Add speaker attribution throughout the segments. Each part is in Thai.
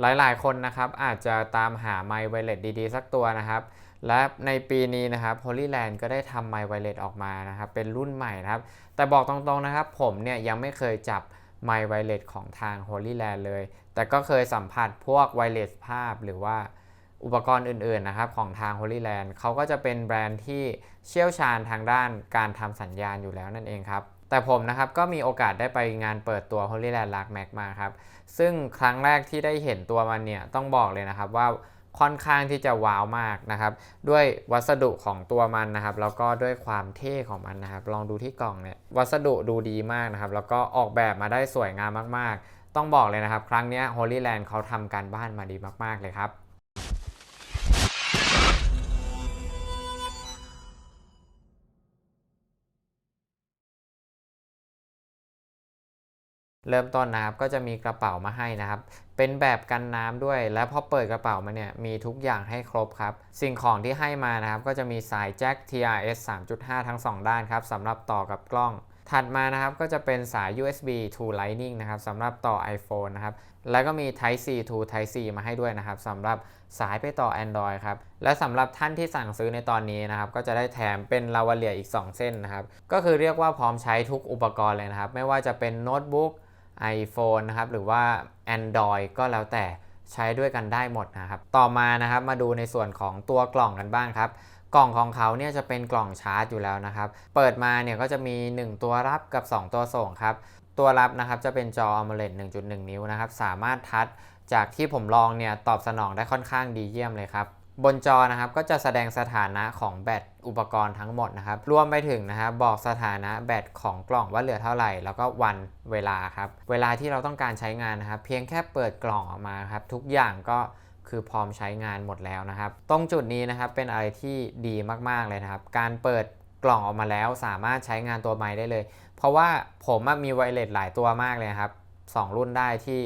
Speaker 1: หลายๆ คนนะครับอาจจะตามหาไมค์ไวเลสดีๆ สักตัวนะครับ และในปีนี้นะครับ Holyland ก็ได้ทำไมค์ไวเลสออกมานะครับ เป็นรุ่นใหม่นะครับ แต่บอกตรงๆนะครับ ผมเนี่ยยังไม่เคยจับไมค์ไวเลสของทาง Holyland เลย แต่ก็เคยสัมผัสพวกไวเลสภาพหรือว่าอุปกรณ์อื่นๆนะครับของทาง Holyland เขาก็จะเป็นแบรนด์ที่เชี่ยวชาญทางด้านการทำสัญญาณอยู่แล้วนั่นเองครับ แต่ผมนะครับก็มีโอกาสได้ไปงานเปิดตัว Holyland Lark Max มาครับ ซึ่งครั้งแรกที่ได้เห็นตัวมันเนี่ยต้องบอกเลยนะครับว่าค่อนข้างที่จะว้าวมากนะครับ ด้วยวัสดุของตัวมันนะครับ แล้วก็ด้วยความเท่ของมันนะครับ ลองดูที่กล่องเนี่ยวัสดุดูดีมากนะครับ แล้วก็ออกแบบมาได้สวยงามมากๆ ต้องบอกเลยนะครับ ครั้งนี้ Holyland เขาทำการบ้านมาดีมากๆเลยครับ เริ่มต้นนะครับก็จะมีกระเป๋ามาให้นะครับ เป็นแบบกันน้ำด้วย และพอเปิดกระเป๋ามาเนี่ยมีทุกอย่างให้ครบครับ สิ่งของที่ให้มานะครับ ก็จะมีสายแจ็ค TRS 3.5 ทั้ง 2 ด้านครับสำหรับต่อกับกล้อง ถัดมานะครับก็จะเป็นสาย USB to Lightning นะครับสำหรับต่อ iPhone นะครับ แล้วก็มี Type C to Type C มาให้ด้วยนะครับสำหรับสายไปต่อ Android ครับ และสำหรับท่านที่สั่งซื้อในตอนนี้นะครับ ก็จะได้แถมเป็นลาวาเลียอีก 2 เส้นนะครับ ก็คือเรียกว่าพร้อมใช้ทุกอุปกรณ์เลยนะครับ ไม่ว่าจะเป็นโน้ตบุ๊ก iPhone นะครับหรือว่า Android ก็แล้วแต่ใช้ด้วยกันได้หมดนะครับ ต่อมานะครับมาดูในส่วนของตัวกล่องกันบ้างครับ กล่องของเขาเนี่ยจะเป็นกล่องชาร์จอยู่แล้วนะครับ เปิดมาเนี่ยก็จะมี 1 ตัวรับกับ 2 ตัวส่งครับ ตัวรับนะครับจะเป็นจอ AMOLED 1.1 นิ้วนะครับ สามารถทัชจากที่ผมลองเนี่ยตอบสนองได้ค่อนข้างดีเยี่ยมเลยครับ บนจอนะครับก็จะแสดงสถานะของแบตอุปกรณ์ทั้งหมดนะครับรวมไปถึงนะครับบอกสถานะแบตของกล่องว่าเหลือเท่าไหร่ แล้วก็วันเวลาครับเวลาที่เราต้องการใช้งานนะครับ เพียงแค่เปิดกล่องออกมาครับทุกอย่างก็คือพร้อมใช้งานหมดแล้วนะครับ ตรงจุดนี้นะครับเป็นอะไรที่ดีมากๆเลยนะครับ การเปิดกล่องออกมาแล้วสามารถใช้งานตัวไม้ได้เลย เพราะว่าผมมีไวเลสหลายตัวมากเลยครับสองรุ่นได้ที่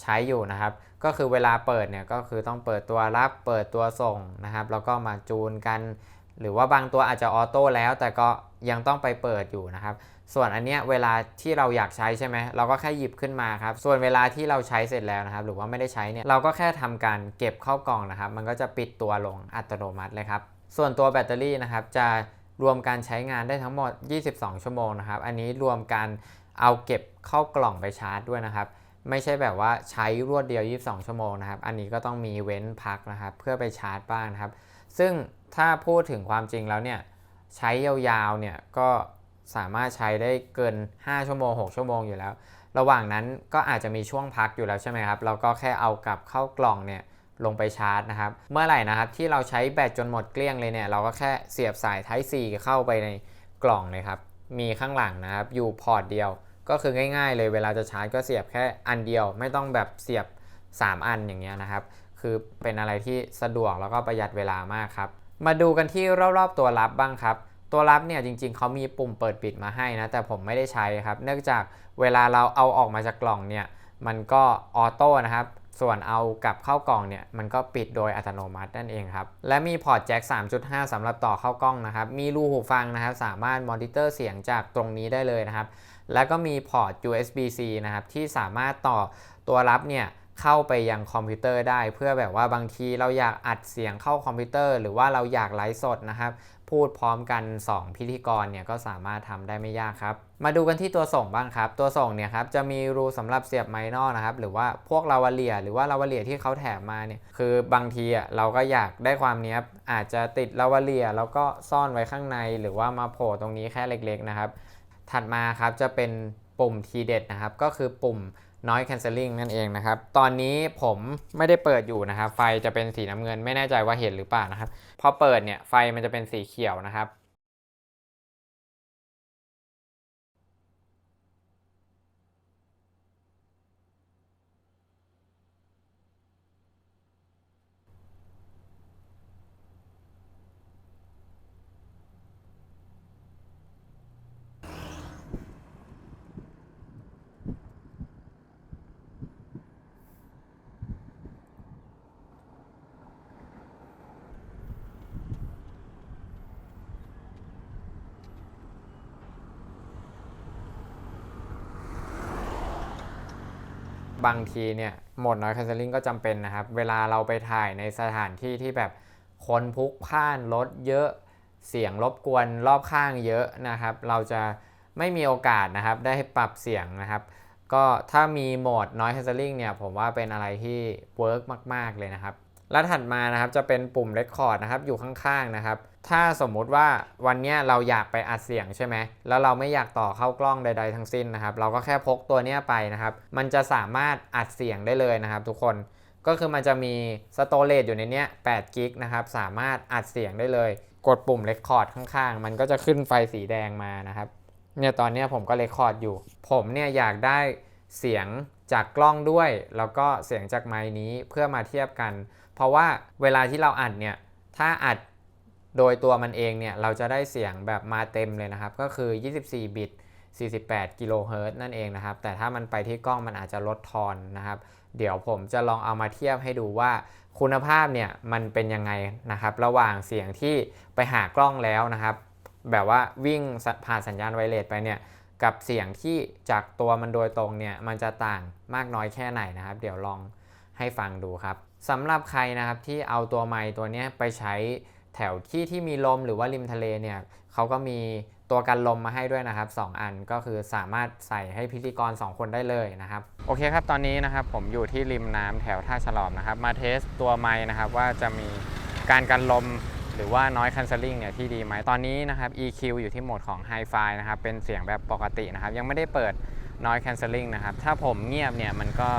Speaker 1: ใช้อยู่นะครับ ก็คือเวลาเปิดเนี่ยก็คือต้องเปิดตัวรับเปิดตัวส่งนะครับ แล้วก็มาจูนกัน หรือว่าบางตัวอาจจะออโต้แล้ว แต่ก็ยังต้องไปเปิดอยู่นะครับ ส่วนอันเนี้ยเวลาที่เราอยากใช้ใช่ไหมเราก็แค่หยิบขึ้นมาครับ ส่วนเวลาที่เราใช้เสร็จแล้วนะครับ หรือว่าไม่ได้ใช้เนี่ยเราก็แค่ทำการเก็บเข้ากล่องนะครับ มันก็จะปิดตัวลงอัตโนมัติเลยครับ ส่วนตัวแบตเตอรี่นะครับจะรวมการใช้งานได้ทั้งหมด 22 ชั่วโมงนะครับ อันนี้รวมการเอาเก็บเข้ากล่องไปชาร์จด้วยนะครับ ไม่ใช่แบบว่าใช้รวดเดียว 22 ชั่วโมงนะครับ อันนี้ก็ต้องมีเว้นพักนะครับ เพื่อไปชาร์จบ้างนะครับ ซึ่งถ้าพูดถึงความจริงแล้วเนี่ยใช้ยาวๆเนี่ยก็สามารถใช้ได้เกิน 5 ชั่วโมง 6 ชั่วโมงอยู่แล้ว ระหว่างนั้นก็อาจจะมีช่วงพักอยู่แล้วใช่ไหมครับ เราก็แค่เอากลับเข้ากล่องเนี่ยลงไปชาร์จนะครับ เมื่อไหร่นะครับที่เราใช้แบตจนหมดเกลี้ยงเลยเนี่ยเราก็แค่เสียบสาย Type C เข้าไปในกล่องเลยครับ มีข้างหลังนะครับอยู่พอร์ตเดียว ก็คือง่ายๆ เลยเวลาจะชาร์จก็เสียบแค่อันเดียว ไม่ต้องแบบเสียบ 3 อันอย่างเงี้ยนะครับ คือเป็นอะไรที่สะดวกแล้วก็ประหยัดเวลามากครับ มาดูกันที่รอบๆตัวรับบ้างครับ ตัวรับเนี่ยจริงๆ เขามีปุ่มเปิดปิดมาให้นะ แต่ผมไม่ได้ใช้ครับ เนื่องจากเวลาเราเอาออกมาจากกล่องเนี่ย มันก็ออโต้นะครับส่วนเอากลับเข้ากล่องเนี่ยมันก็ปิดโดยอัตโนมัตินั่นเองครับ และมีพอร์ตแจ็ค 3.5สำหรับต่อเข้ากล้องนะครับ มีรูหูฟังนะครับ สามารถมอนิเตอร์เสียงจากตรงนี้ได้เลยนะครับ แล้วก็มีพอร์ต USB-C นะครับที่สามารถต่อตัวรับเนี่ยเข้าไปยังคอมพิวเตอร์ได้ เพื่อแบบว่าบางทีเราอยากอัดเสียงเข้าคอมพิวเตอร์ หรือว่าเราอยากไลฟ์สดนะครับ พูดพร้อมกัน 2 พิธีกรเนี่ยก็สามารถทำได้ไม่ยากครับ มาดูกันที่ตัวส่งบ้างครับ ตัวส่งเนี่ยครับจะมีรูสำหรับเสียบไมโนอนะครับ หรือว่าพวกลาวาเลีย หรือว่าลาวาเลียที่เขาแถมมาเนี่ยคือบางทีอะเราก็อยากได้ความเนี้ยอาจจะติดลาวาเลียแล้วก็ซ่อนไว้ข้างใน หรือว่ามาโผล่ตรงนี้แค่เล็ก ๆ นะครับ ถัดมาครับจะเป็นปุ่มทีเด็ดนะครับ ก็คือปุ่ม noise cancelling นั่นเองนะครับ ตอนนี้ผมไม่ได้เปิดอยู่นะครับ ไฟจะเป็นสีน้ำเงินไม่แน่ใจว่าเห็นหรือเปล่านะครับ พอเปิดเนี่ยไฟมันจะเป็นสีเขียวนะครับ บางทีเนี่ยโหมด noise cancelling ก็จำเป็นนะครับ เวลาเราไปถ่ายในสถานที่ที่แบบคนพลุกพล่านรถเยอะเสียงรบกวนรอบข้างเยอะนะครับ เราจะไม่มีโอกาสนะครับ ได้ปรับเสียงนะครับ ก็ถ้ามีโหมด noise cancelling เนี่ยผมว่าเป็นอะไรที่เวิร์กมาก ๆ เลยนะครับ แล้วถัดมานะครับจะเป็นปุ่ม record นะครับอยู่ข้างๆนะครับถ้าสมมุติว่าวันนี้เราอยากไปอัดเสียงใช่ไหมแล้วเราไม่อยากต่อเข้ากล้องใด ๆ ทั้งสิ้นนะครับ เราก็แค่พกตัวนี้ไปนะครับ มันจะสามารถอัดเสียงได้เลยนะครับ ทุกคนก็คือมันจะมีสโตเรจอยู่ในนี้8กิกนะครับสามารถอัดเสียงได้เลย กดปุ่ม record ข้างๆ มันก็จะขึ้นไฟสีแดงมานะครับเนี่ยตอนนี้ผมก็ record อยู่ ผมเนี่ยอยากได้เสียง จากกล้องด้วย แล้วก็เสียงจากไมค์นี้เพื่อมาเทียบกัน เพราะว่าเวลาที่เราอัดเนี่ยถ้าอัดโดยตัวมันเองเนี่ยเราจะได้เสียงแบบมาเต็มเลยนะครับ ก็คือ 24 บิต 48 กิโลเฮิรตซ์นั่นเองนะครับ แต่ถ้ามันไปที่กล้องมันอาจจะลดทอนนะครับ เดี๋ยวผมจะลองเอามาเทียบให้ดูว่าคุณภาพเนี่ยมันเป็นยังไงนะครับ ระหว่างเสียงที่ไปหากล้องแล้วนะครับ แบบว่าวิ่งผ่านสัญญาณไวเลสไปเนี่ย กับเสียงที่จากตัวมันโดยตรงเนี่ยมันจะต่างมากน้อยแค่ไหนนะครับ เดี๋ยวลองให้ฟังดูครับสำหรับใครนะครับที่เอาตัวไมค์ตัวนี้ไปใช้แถวที่ที่มีลมหรือว่าริมทะเลเนี่ยเขาก็มีตัวกันลมมาให้ด้วยนะครับ 2 อันก็คือสามารถใส่ให้พิธีกร 2 คนได้เลยนะครับ โอเคครับตอนนี้นะครับผมอยู่ที่ริมน้ำแถวท่าฉลอมนะครับ มาเทสตัวไมค์นะครับว่าจะมีการกันลม หรือว่า noise cancelling เนี่ยที่ดีไหมตอนนี้นะครับ EQ อยู่ที่โหมดของ Hi-Fi นะครับเป็นเสียงแบบปกตินะครับ ยังไม่ได้เปิด noise cancelling นะครับ ถ้าผมเงียบเนี่ยมันก็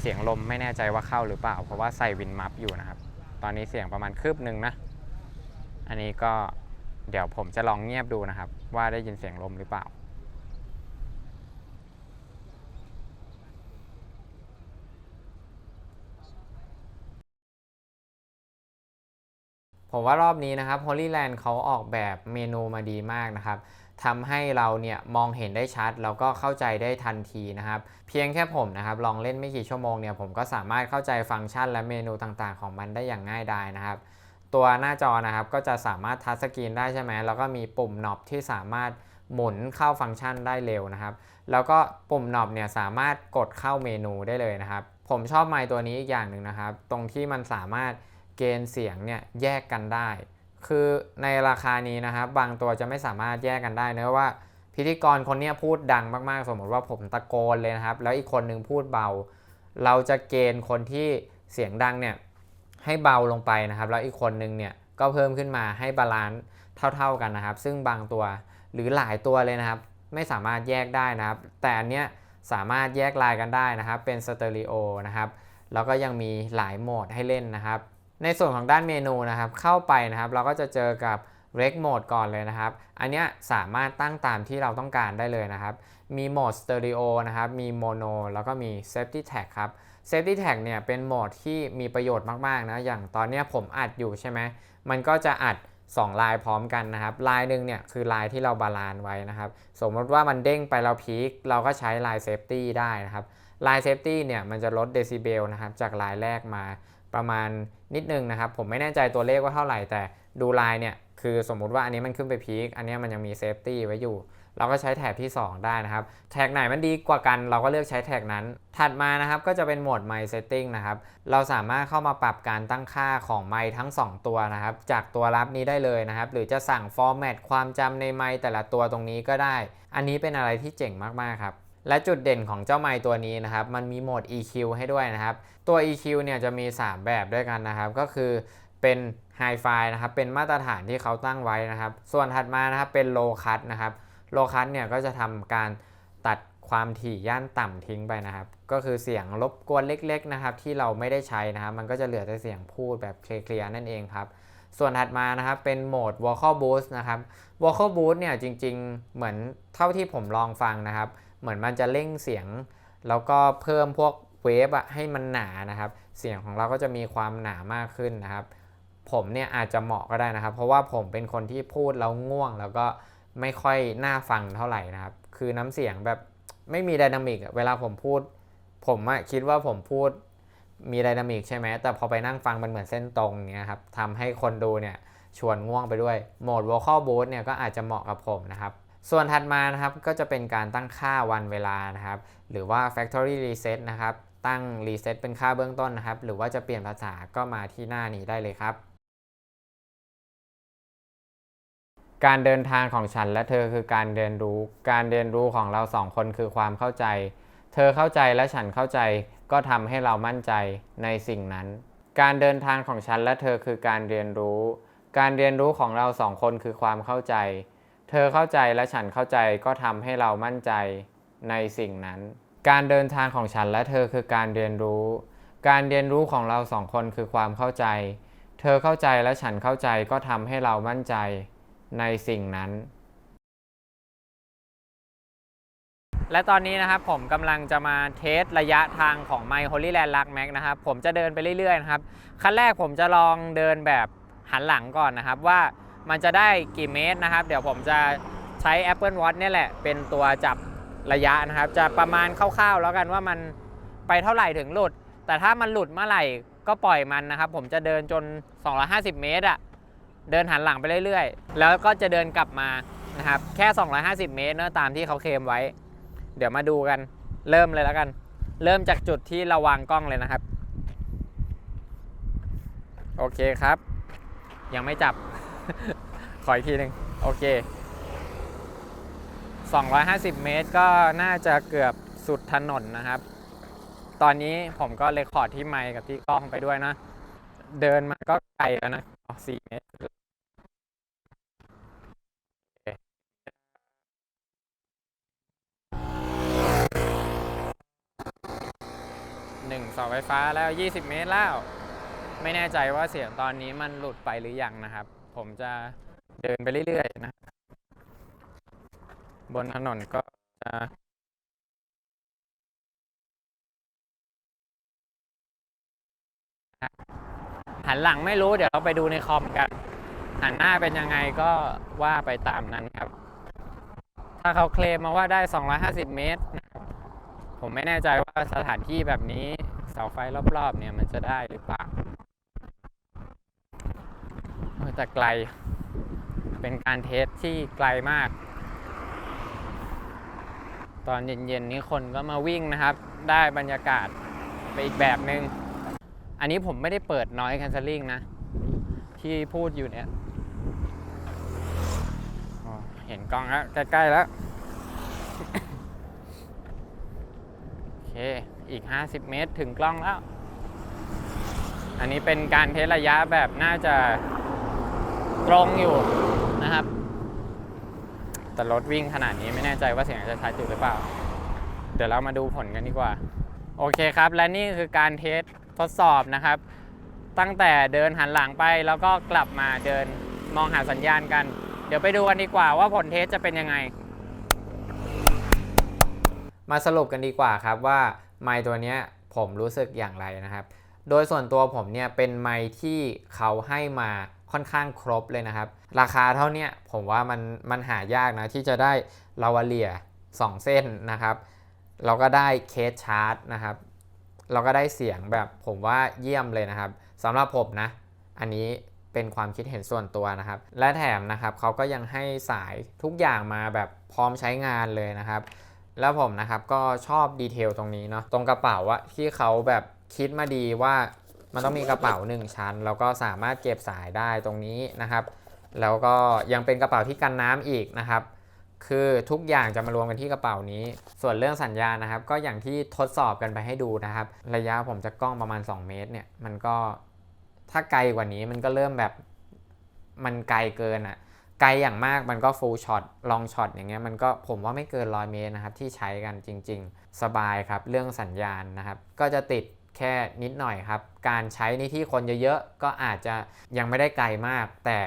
Speaker 1: เสียงลมไม่แน่ใจว่าเข้าหรือเปล่า เพราะว่าใส่วินมัฟอยู่นะครับ ตอนนี้เสียงประมาณคืบหนึ่งนะ อันนี้ก็เดี๋ยวผมจะลองเงียบดูนะครับ ว่าได้ยินเสียงลมหรือเปล่า ผมว่ารอบนี้นะครับ Holy Land เขาออกแบบเมนูมาดีมากนะครับทำให้เราเนี่ยมองเห็นได้ชัด แล้วก็เข้าใจได้ทันทีนะครับ เพียงแค่ผมนะครับลองเล่นไม่กี่ชั่วโมงเนี่ยผมก็สามารถเข้าใจฟังก์ชันและเมนูต่างๆ ของมันได้อย่างง่ายดายนะครับตัวหน้าจอนะครับก็จะสามารถทัชสกรีนได้ใช่ไหมแล้วก็มีปุ่มหน็อบที่สามารถหมุนเข้าฟังก์ชันได้เร็วนะครับ แล้วก็ปุ่มหน็อบเนี่ยสามารถกดเข้าเมนูได้เลยนะครับ ผมชอบไมค์ตัวนี้อีกอย่างหนึ่งนะครับ ตรงที่มันสามารถ เกณฑ์เสียงเนี่ยแยกกันได้ คือในราคานี้นะครับบางตัวจะไม่สามารถแยกกันได้เนะว่า พิธีกรคนนี้พูดดังมากๆ สมมติว่าผมตะโกนเลยนะครับ แล้วอีกคนนึงพูดเบา เราจะเกณฑ์คนที่เสียงดังเนี่ยให้เบาลงไปนะครับ แล้วอีกคนนึงเนี่ยก็เพิ่มขึ้นมาให้บาลานซ์เท่า ๆกันนะครับ ซึ่งบางตัวหรือหลายตัวเลยนะครับ ไม่สามารถแยกได้นะครับ แต่อันเนี้ยสามารถแยกลายกันได้นะครับ เป็นสเตอริโอนะครับ แล้วก็ยังมีหลายโหมดให้เล่นนะครับ ในส่วนของด้านเมนูนะครับ เข้าไปนะครับ เราก็จะเจอกับ Rec Mode ก่อนเลยนะครับ อันนี้สามารถตั้งตามที่เราต้องการได้เลยนะครับ มีโหมด Stereo นะครับ มี Mono แล้วก็มี Safety Tag ครับ Safety Tag เนี่ยเป็นโหมดที่มีประโยชน์มาก ๆ นะ อย่างตอนนี้ผมอัดอยู่ใช่ไหม มันก็จะอัด 2 ลายพร้อมกันนะครับ ลายหนึ่งเนี่ยคือลายที่เราบาลานซ์ไว้นะครับ สมมติว่ามันเด้งไปเราพีคเราก็ใช้ลาย Safety ได้นะครับ ลาย Safety เนี่ยมันจะลดเดซิเบลนะครับจากลายแรกมา ประมาณนิดนึงนะครับ ผมไม่แน่ใจตัวเลขว่าเท่าไหร่ แต่ดูลายเนี่ยคือสมมุติว่าอันนี้มันขึ้นไปพีคอันนี้มันยังมี Safety ไว้อยู่ เราก็ใช้แท็กที่ 2 ได้นะครับ แท็กไหนมันดีกว่ากันเราก็เลือกใช้แท็กนั้น ถัดมานะครับก็จะเป็นโหมด My Setting นะครับ เราสามารถเข้ามาปรับการตั้งค่าของไมค์ทั้ง 2 ตัวนะครับ จากตัวรับนี้ได้เลยนะครับ หรือจะสั่งฟอร์แมตความจำในไมค์แต่ละตัวตรงนี้ก็ได้ อันนี้เป็นอะไรที่เจ๋งมากๆครับ และจุดเด่นของเจ้าไมค์ตัวนี้นะครับ มันมีโหมด EQ ให้ด้วยนะครับ ตัว EQ เนี่ยจะมี 3 แบบด้วยกันนะครับ ก็คือเป็น Hi-Fi นะครับ เป็นมาตรฐานที่เขาตั้งไว้นะครับ ส่วนถัดมานะครับ เป็น Low Cut นะครับ Low Cut เนี่ยก็จะทำการตัดความถี่ย่านต่ำทิ้งไปนะครับ ก็คือเสียงรบกวนเล็ก ๆนะครับ ที่เราไม่ได้ใช้นะครับ มันก็จะเหลือแต่เสียงพูดแบบเคลียร์นั่นเองครับ ส่วนถัดมานะครับ เป็นโหมด vocal boost นะครับ vocal boost เนี่ยจริง ๆ เหมือนเท่าที่ผมลองฟังนะครับ เหมือนมันจะเร่งเสียง แล้วก็เพิ่มพวกเวฟอะให้มันหนานะครับ เสียงของเราก็จะมีความหนามากขึ้นนะครับ ผมเนี่ยอาจจะเหมาะก็ได้นะครับ เพราะว่าผมเป็นคนที่พูดแล้วง่วง แล้วก็ไม่ค่อยน่าฟังเท่าไหร่นะครับ คือน้ำเสียงแบบไม่มีไดนามิกเวลาผมพูด ผมอะคิดว่าผมพูดมีไดนามิกใช่ไหม แต่พอไปนั่งฟังมันเหมือนเส้นตรงเงี้ยครับทำให้คนดูเนี่ยชวนง่วงไปด้วย โหมด vocal boost เนี่ยก็อาจจะเหมาะกับผมนะครับ ส่วนถัดมานะครับก็จะเป็นการตั้งค่าวันเวลานะครับ หรือว่า factory reset นะครับ ตั้งรีเซ็ตเป็นค่าเบื้องต้นนะครับ หรือว่าจะเปลี่ยนภาษาก็มาที่หน้านี้ได้เลยครับ การเดินทางของฉันและเธอคือการเรียนรู้ การเรียนรู้ของเราสองคนคือความเข้าใจ เธอเข้าใจและฉันเข้าใจ ก็ทำให้เรามั่นใจในสิ่งนั้น การเดินทางของฉันและเธอคือการเรียนรู้ การเรียนรู้ของเราสองคนคือความเข้าใจ เธอเข้าใจและฉันเข้าใจก็ทำให้เรามั่นใจในสิ่งนั้น การเดินทางของฉันและเธอคือการเรียนรู้ การเรียนรู้ของเราสองคนคือความเข้าใจ เธอเข้าใจและฉันเข้าใจก็ทำให้เรามั่นใจในสิ่งนั้น และตอนนี้นะครับผมกำลังจะมาเทสระยะทางของ My Holy Land Luck Max นะครับผมจะเดินไปเรื่อยๆนะครับ ขั้นแรกผมจะลองเดินแบบหันหลังก่อนนะครับว่า มันจะได้กี่เมตรนะครับ เดี๋ยวผมจะใช้ Apple Watch เนี่ยแหละ เป็นตัวจับระยะนะครับ จะประมาณคร่าวๆ แล้วกันว่ามันไปเท่าไหร่ถึงหลุด แต่ถ้ามันหลุดเมื่อไหร่ก็ปล่อยมันนะครับ ผมจะเดินจน 250 เมตรอะเดินหันหลังไปเรื่อยๆ แล้วก็จะเดินกลับมานะครับ แค่ 250 เมตรเนอะตามที่เขาเคลมไว้ เดี๋ยวมาดูกัน เริ่มเลยแล้วกัน เริ่มจากจุดที่เราวางกล้องเลยนะครับ โอเคครับ ยังไม่จับ ขออีกทีหนึ่งโอเค 250 เมตรก็น่าจะเกือบสุดถนนนะครับ ตอนนี้ผมก็เลคคอร์ดที่ไมค์กับที่กล้องไปด้วยนะ เดินมาก็ไกลแล้วนะอ๋อ4เมตรหนึ่งเสาไฟฟ้าแล้ว 20 เมตรแล้ว ไม่แน่ใจว่าเสียงตอนนี้มันหลุดไปหรือยังนะครับ ผมจะเดินไปเรื่อยๆนะ บนถนนก็จะหันหลังไม่รู้เดี๋ยวเราไปดูในคอมกัน หันหน้าเป็นยังไงก็ว่าไปตามนั้นครับ ถ้าเขาเคลมมาว่าได้ 250 เมตร ผมไม่แน่ใจว่าสถานที่แบบนี้เสาไฟรอบๆ เนี่ยมันจะได้หรือเปล่า เออแต่ไกล เป็นการเทสที่ไกลมาก ตอนเย็นๆนี้คนก็มาวิ่งนะครับ ได้บรรยากาศไปอีกแบบหนึง่งอันนี้ผมไม่ได้เปิด noise cancelling นะ ที่พูดอยู่เนี่ยเห็นกล้องแล้ว ใกล้ ๆ แล้ว โอเค อีก 50 เมตรถึงกล้องแล้ว อันนี้เป็นการเทสระยะแบบน่าจะ ตรงอยู่นะครับ แต่รถวิ่งขนาดนี้ไม่แน่ใจว่าเสียงจะชัดอยู่หรือเปล่า เดี๋ยวเรามาดูผลกันดีกว่า โอเคครับ และนี่คือการเทสทดสอบนะครับ ตั้งแต่เดินหันหลังไปแล้วก็กลับมาเดินมองหาสัญญาณกัน เดี๋ยวไปดูกันดีกว่าว่าผลเทสจะเป็นยังไง มาสรุปกันดีกว่าครับว่าไมค์ตัวนี้ผมรู้สึกอย่างไรนะครับ โดยส่วนตัวผมเนี่ยเป็นไมค์ที่เขาให้มา ค่อนข้างครบเลยนะครับ ราคาเท่านี้ผมว่ามันมันหายากนะที่จะได้ลาวาเลีย 2 เส้นนะครับ เราก็ได้เคสชาร์จนะครับ เราก็ได้เสียงแบบผมว่าเยี่ยมเลยนะครับสำหรับผมนะ อันนี้เป็นความคิดเห็นส่วนตัวนะครับ และแถมนะครับเขาก็ยังให้สายทุกอย่างมาแบบพร้อมใช้งานเลยนะครับ แล้วผมนะครับก็ชอบดีเทลตรงนี้เนาะตรงกระเป๋าอะที่เขาแบบคิดมาดีว่า มันต้องมีกระเป๋า 1 ชั้น แล้วก็สามารถเก็บสายได้ตรงนี้นะครับ แล้วก็ยังเป็นกระเป๋าที่กันน้ำอีกนะครับ คือทุกอย่างจะมารวมกันที่กระเป๋านี้ ส่วนเรื่องสัญญาณนะครับ ก็อย่างที่ทดสอบกันไปให้ดูนะครับ ระยะผมจะกล้องประมาณ 2 เมตรเนี่ยมันก็ถ้าไกลกว่านี้มันก็เริ่มแบบมันไกลเกินอะ่ะไกลอย่างมากมันก็ฟูลช็อตลองช็อตอย่างเงี้ยมันก็ผมว่าไม่เกิน100เมตรนะครับที่ใช้กันจริง ๆ สบายครับเรื่องสัญญาณนะครับ ก็จะติด แค่นิดหน่อยครับ การใช้ในที่คนเยอะๆก็อาจจะยังไม่ได้ไกลมาก แต่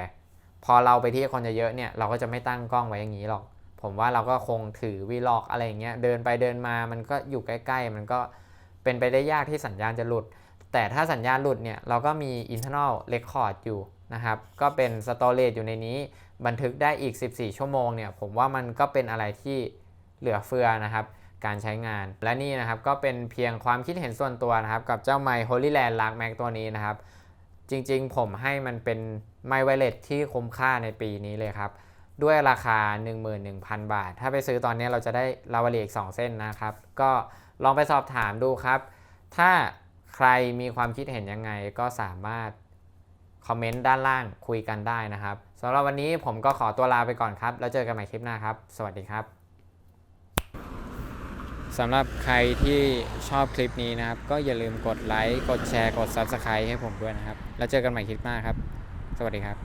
Speaker 1: พอเราไปที่คนเยอะๆเนี่ยเราก็จะไม่ตั้งกล้องไว้อย่างนี้หรอก ผมว่าเราก็คงถือวีล็อกอะไรอย่างเงี้ยเดินไปเดินมามันก็อยู่ใกล้ ๆ มันก็เป็นไปได้ยากที่สัญญาณจะหลุด แต่ถ้าสัญญาณหลุดเนี่ยเราก็มี internal record อยู่นะครับ ก็เป็น storage อยู่ในนี้ บันทึกได้อีก 14 ชั่วโมงเนี่ยผมว่ามันก็เป็นอะไรที่เหลือเฟือนะครับ การใช้งาน และนี่นะครับก็เป็นเพียงความคิดเห็นส่วนตัวนะครับ กับเจ้าไมค์ Holy Land Lark Max ตัวนี้นะครับ จริงๆ ผมให้มันเป็นไมค์ไวเลสที่คุ้มค่าในปีนี้เลยครับ ด้วยราคา 11,000 บาท ถ้าไปซื้อตอนนี้เราจะได้ลาวาเลียอีก 2 เส้นนะครับ ก็ลองไปสอบถามดูครับ ถ้าใครมีความคิดเห็นยังไงก็สามารถคอมเมนต์ด้านล่างคุยกันได้นะครับสำหรับวันนี้ผมก็ขอตัวลาไปก่อนครับ แล้วเจอกันใหม่คลิปหน้าครับ สวัสดีครับ สำหรับใครที่ชอบคลิปนี้นะครับ ก็อย่าลืมกดไลค์ กดแชร์ กด Subscribe ให้ผมด้วยนะครับ แล้วเจอกันใหม่คลิปหน้าครับ สวัสดีครับ